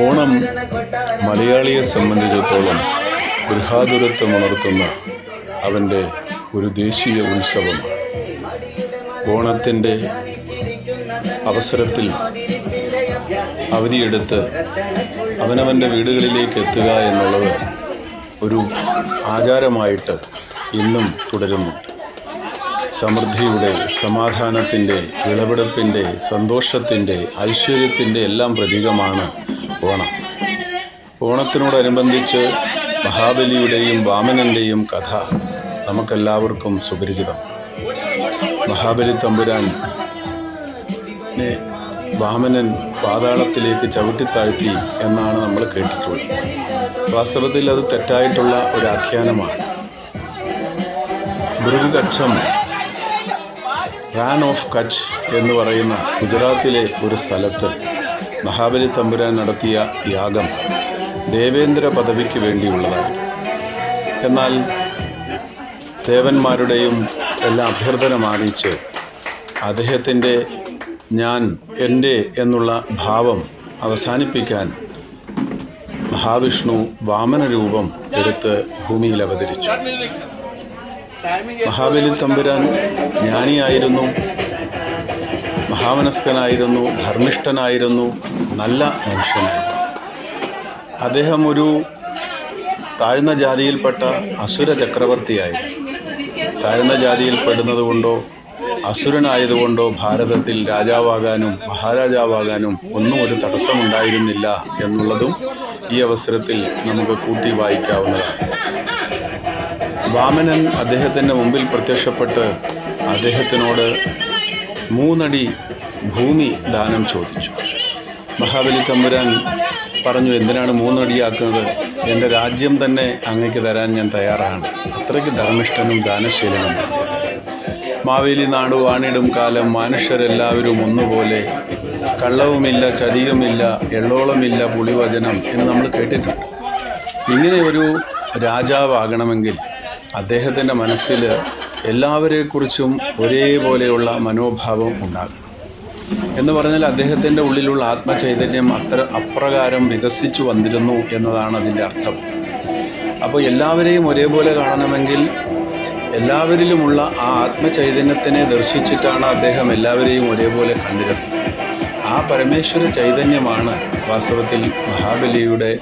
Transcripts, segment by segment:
ഓണം മലയാളിയെ സംബന്ധിച്ചിടത്തോളം ഗൃഹാതുരത്വമുണർത്തുന്ന അവന്റെ ഒരു ദേശീയ ഉത്സവമാണ്. ഓണത്തിന്റെ അവസരത്തിൽ അവധിയെടുത്ത് അവനവന്റെ വീടുകളിലേക്ക് എത്തുക എന്നുള്ളത് ഒരു ആചാരമായിട്ട് ഇന്നും തുടരുന്നുണ്ട് സമൃദ്ധിയുടെ സമാധാനത്തിന്റെ വിളവെടുപ്പിന്റെ സന്തോഷത്തിന്റെ ഐശ്വര്യത്തിന്റെ എല്ലാം പ്രതീകമാണ് ഓണം ഓണത്തിനോടനുബന്ധിച്ച് മഹാബലിയുടെയും വാമനന്റെയും കഥ നമുക്കെല്ലാവർക്കും സുപരിചിതം. മഹാബലി തമ്പുരാൻ വാമനൻ പാതാളത്തിലേക്ക് ചവിട്ടിത്താഴ്ത്തി എന്നാണ് നമ്മൾ കേട്ടിട്ടുള്ളത്. വാസ്തവത്തിൽ അത് തെറ്റായിട്ടുള്ള ഒരു ആഖ്യാനമാണ്. ഭൃഗുകച്ഛം റാൻ ഓഫ് കച്ച് എന്ന് പറയുന്ന ഗുജറാത്തിലെ ഒരു സ്ഥലത്ത് മഹാബലി തമ്പുരാൻ നടത്തിയ യാഗം ദേവേന്ദ്ര പദവിക്ക് വേണ്ടിയുള്ളതാണ്. എന്നാൽ ദേവന്മാരുടെയും എല്ലാ അഭ്യർത്ഥന മാനിച്ച് അദ്ദേഹത്തിന്റെ ഞാൻ എന്റെ എന്നുള്ള ഭാവം അവസാനിപ്പിക്കാൻ മഹാവിഷ്ണു വാമന രൂപം എടുത്ത് ഭൂമിയിൽ അവതരിച്ചു. മഹാബലി തമ്പുരാൻ ജ്ഞാനിയായിരുന്നു. മഹാമനസ്കനായിരുന്നു ധർമ്മിഷ്ഠനായിരുന്നു നല്ല മനുഷ്യനായിരുന്നു. അദ്ദേഹം ഒരു താഴ്ന്ന ജാതിയിൽപ്പെട്ട അസുര ചക്രവർത്തിയായിരുന്നു താഴ്ന്ന ജാതിയിൽ പെടുന്നതുകൊണ്ടോ അസുരനായതുകൊണ്ടോ ഭാരതത്തിൽ രാജാവാകാനും മഹാരാജാവാകാനും ഒന്നും ഒരു തടസ്സമുണ്ടായിരുന്നില്ല എന്നുള്ളതും ഈ അവസരത്തിൽ നമുക്ക് കൂട്ടി വായിക്കാവുന്നതാണ്. വാമനൻ അദ്ദേഹത്തിന്റെ മുമ്പിൽ പ്രത്യക്ഷപ്പെട്ട് അദ്ദേഹത്തിനോട് മൂന്നടി ഭൂമി ദാനം ചോദിച്ചു. മഹാബലി തമ്പുരാൻ പറഞ്ഞു എന്തിനാണ് മൂന്നടിയാക്കുന്നത്? എന്റെ രാജ്യം തന്നെ അങ്ങേക്ക് തരാൻ ഞാൻ തയ്യാറാണ്. അത്രയ്ക്ക് ധർമ്മിഷ്ഠനും ദാനശീലനും. മാവേലി നാട് വാണിടും കാലം മനുഷ്യരെല്ലാവരും ഒന്നുപോലെ കള്ളവുമില്ല ചതിയുമില്ല എള്ളോളമില്ല പുളിവചനം എന്ന് നമ്മൾ കേട്ടിട്ടുണ്ട്. ഇങ്ങനെ ഒരു രാജാവാകണമെങ്കിൽ അദ്ദേഹത്തിന്റെ മനസ്സിൽ എല്ലാവരെക്കുറിച്ചും ഒരേപോലെയുള്ള മനോഭാവം ഉണ്ടാകണം. എന്ന് പറഞ്ഞാൽ അദ്ദേഹത്തിന്റെ ഉള്ളിലുള്ള ആത്മചൈതന്യം അത്ര അപ്രകാരം വികസിച്ചു വന്നിരുന്നു എന്നതാണ് അതിന്റെ അർത്ഥം. അപ്പോൾ എല്ലാവരെയും ഒരേപോലെ കാണണമെങ്കിൽ എല്ലാവരിലുമുള്ള ആ ആത്മചൈതന്യത്തിനെ ദർശിച്ചിട്ടാണ് അദ്ദേഹം എല്ലാവരെയും ഒരേപോലെ കണ്ടിരുന്നത്. ആ പരമേശ്വര ചൈതന്യമാണ് വാസ്തവത്തിൽ മഹാബലിയുടെ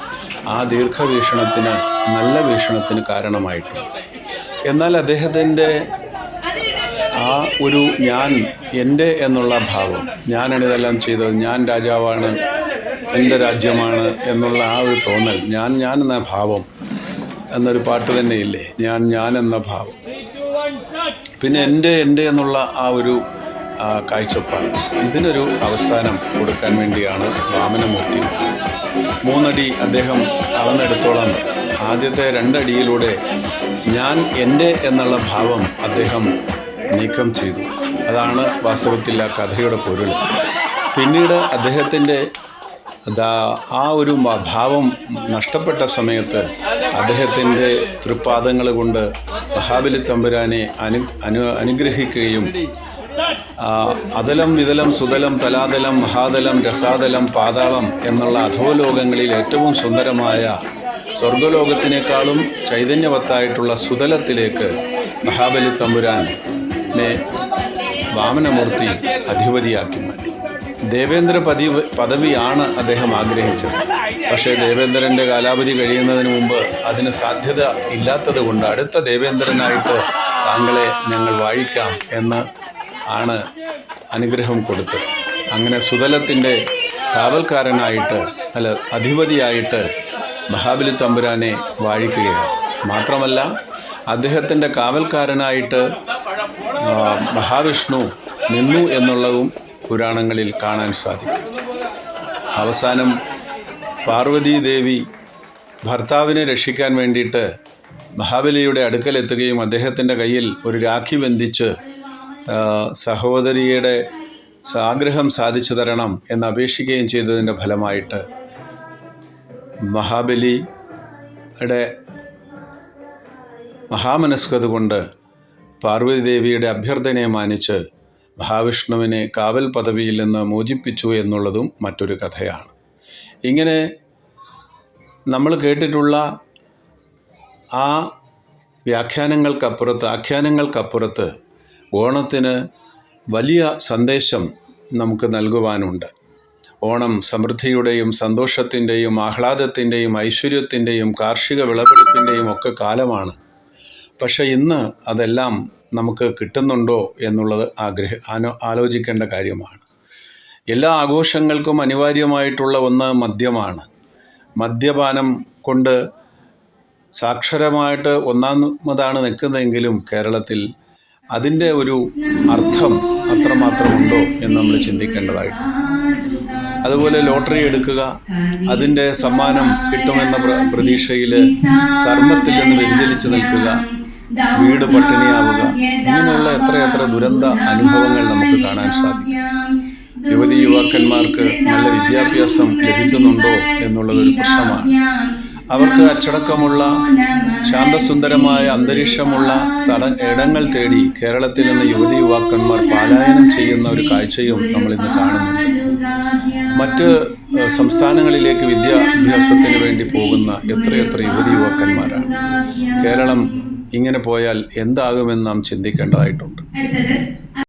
ആ ദീർഘവീക്ഷണത്തിന് നല്ല വീക്ഷണത്തിന് കാരണമായിട്ടുള്ളത്. എന്നാൽ അദ്ദേഹത്തിന്റെ ആ ഒരു ഞാൻ എന്റെ എന്നുള്ള ഭാവം ഞാനാണ് ഇതെല്ലാം ചെയ്തത് ഞാൻ രാജാവാണ് എന്റെ രാജ്യമാണ് എന്നുള്ള ആ ഒരു തോന്നൽ ഞാൻ ഞാൻ എന്ന ഭാവം എന്നൊരു പാട്ട് തന്നെയില്ലേ ഞാൻ ഞാൻ എന്ന ഭാവം. പിന്നെ എന്റെ എന്റെ എന്നുള്ള ആ ഒരു കാഴ്ചപ്പാട് ഇതിനൊരു അവസാനം കൊടുക്കാൻ വേണ്ടിയാണ് വാമനമൂർത്തി. മൂന്നടി അദ്ദേഹം അളന്നെടുത്തോളം ആദ്യത്തെ രണ്ടടിയിലൂടെ ഞാൻ എന്റെ എന്നുള്ള ഭാവം അദ്ദേഹം നീക്കം ചെയ്തു. അതാണ് വാസ്തവത്തിൽ ആ കഥയുടെ പൊരുൾ. പിന്നീട് അദ്ദേഹത്തിന്റെ ആ ഒരു ഭാവം നഷ്ടപ്പെട്ട സമയത്ത് അദ്ദേഹത്തിന്റെ തൃപ്പാദങ്ങൾ കൊണ്ട് മഹാബലി തമ്പുരാനെ അനു അനു അനുഗ്രഹിക്കുകയും അതലം വിതലം സുതലം തലാതലം മഹാതലം രസാതലം പാതാളം എന്നുള്ള അധോലോകങ്ങളിൽ ഏറ്റവും സുന്ദരമായ സ്വർഗലോകത്തിനേക്കാളും ചൈതന്യവത്തായിട്ടുള്ള സുതലത്തിലേക്ക് മഹാബലി തമ്പുരാനെ വാമനമൂർത്തി അധിപതിയാക്കി മാറ്റി. ദേവേന്ദ്ര പതി പദവിയാണ് അദ്ദേഹം ആഗ്രഹിച്ചത്. പക്ഷേ ദേവേന്ദ്രന്റെ കാലാവധി കഴിയുന്നതിന് മുമ്പ് അതിന് സാധ്യത ഇല്ലാത്തത് കൊണ്ട് അടുത്ത ദേവേന്ദ്രനായിട്ട് താങ്കളെ ഞങ്ങൾ വാഴിക്കാം എന്ന് ആണ് അനുഗ്രഹം കൊടുത്തത്. അങ്ങനെ സുതലത്തിന്റെ കാവൽക്കാരനായിട്ട് അല്ല അധിപതിയായിട്ട് മഹാബലി തമ്പുരാനെ വാഴിക്കുകയാണ്. മാത്രമല്ല അദ്ദേഹത്തിന്റെ കാവൽക്കാരനായിട്ട് മഹാവിഷ്ണു നിന്നു എന്നുള്ളതും പുരാണങ്ങളിൽ കാണാൻ സാധിക്കും. അവസാനം പാർവതീ ദേവി ഭർത്താവിനെ രക്ഷിക്കാൻ വേണ്ടിയിട്ട് മഹാബലിയുടെ അടുക്കലെത്തുകയും അദ്ദേഹത്തിന്റെ കയ്യിൽ ഒരു രാഖി ബന്ധിച്ച് സഹോദരിയുടെ ആഗ്രഹം സാധിച്ചു തരണം എന്ന് അപേക്ഷിക്കുകയും ചെയ്തതിന്റെ ഫലമായിട്ട് മഹാബലിയുടെ മഹാമനസ്കത കൊണ്ട് പാർവതി ദേവിയുടെ അഭ്യർത്ഥനയെ മാനിച്ച് മഹാവിഷ്ണുവിനെ കാവൽ പദവിയിൽ നിന്ന് മോചിപ്പിച്ചു എന്നുള്ളതും മറ്റൊരു കഥയാണ്. ഇങ്ങനെ നമ്മൾ കേട്ടിട്ടുള്ള ആ വ്യാഖ്യാനങ്ങൾക്കപ്പുറത്ത് ആഖ്യാനങ്ങൾക്കപ്പുറത്ത് ഓണത്തിന് വലിയ സന്ദേശം നമുക്ക് നൽകുവാനുണ്ട്. ഓണം സമൃദ്ധിയുടെയും സന്തോഷത്തിന്റെയും ആഹ്ലാദത്തിന്റെയും ഐശ്വര്യത്തിന്റെയും കാർഷിക വിളവെടുപ്പിന്റെയും ഒക്കെ കാലമാണ്. പക്ഷേ ഇന്ന് അതെല്ലാം നമുക്ക് കിട്ടുന്നുണ്ടോ എന്നുള്ളത് ആഗ്രഹ ആലോചിക്കേണ്ട കാര്യമാണ്. എല്ലാ ആഘോഷങ്ങൾക്കും അനിവാര്യമായിട്ടുള്ള ഒന്ന് മദ്യമാണ്. മദ്യപാനം കൊണ്ട് സാക്ഷരമായിട്ട് ഒന്നാമതാണ് നിൽക്കുന്നതെങ്കിലും കേരളത്തിൽ അതിന്റെ ഒരു അർത്ഥം അത്രമാത്രമുണ്ടോ എന്ന് നമ്മൾ ചിന്തിക്കേണ്ടതായിട്ടുണ്ട്. അതുപോലെ ലോട്ടറി എടുക്കുക അതിന്റെ സമ്മാനം കിട്ടുമെന്ന പ്ര- പ്രതീക്ഷയിൽ കർമ്മത്തിൽ നിന്ന് വ്യതിചലിച്ചു നിൽക്കുക വീട് പട്ടിണിയാവുക ഇങ്ങനെയുള്ള എത്രയെത്ര ദുരന്ത അനുഭവങ്ങൾ നമുക്ക് കാണാൻ സാധിക്കും. യുവതി യുവാക്കന്മാർക്ക് നല്ല വിദ്യാഭ്യാസം ലഭിക്കുന്നുണ്ടോ എന്നുള്ളതൊരു പ്രശ്നമാണ്. അവർക്ക് അച്ചടക്കമുള്ള ശാന്തസുന്ദരമായ അന്തരീക്ഷമുള്ള തട ഇടങ്ങൾ തേടി കേരളത്തിൽ നിന്ന് യുവതി യുവാക്കന്മാർ പാലായനം ചെയ്യുന്ന ഒരു കാഴ്ചയും നമ്മൾ ഇന്ന് കാണുന്നുണ്ട്. മറ്റ് സംസ്ഥാനങ്ങളിലേക്ക് വിദ്യാഭ്യാസത്തിന് വേണ്ടി പോകുന്ന എത്രയെത്ര യുവതി യുവാക്കന്മാരാണ്. കേരളം ഇങ്ങനെ പോയാൽ എന്താകുമെന്ന് നാം ചിന്തിക്കേണ്ടതായിട്ടുണ്ട്.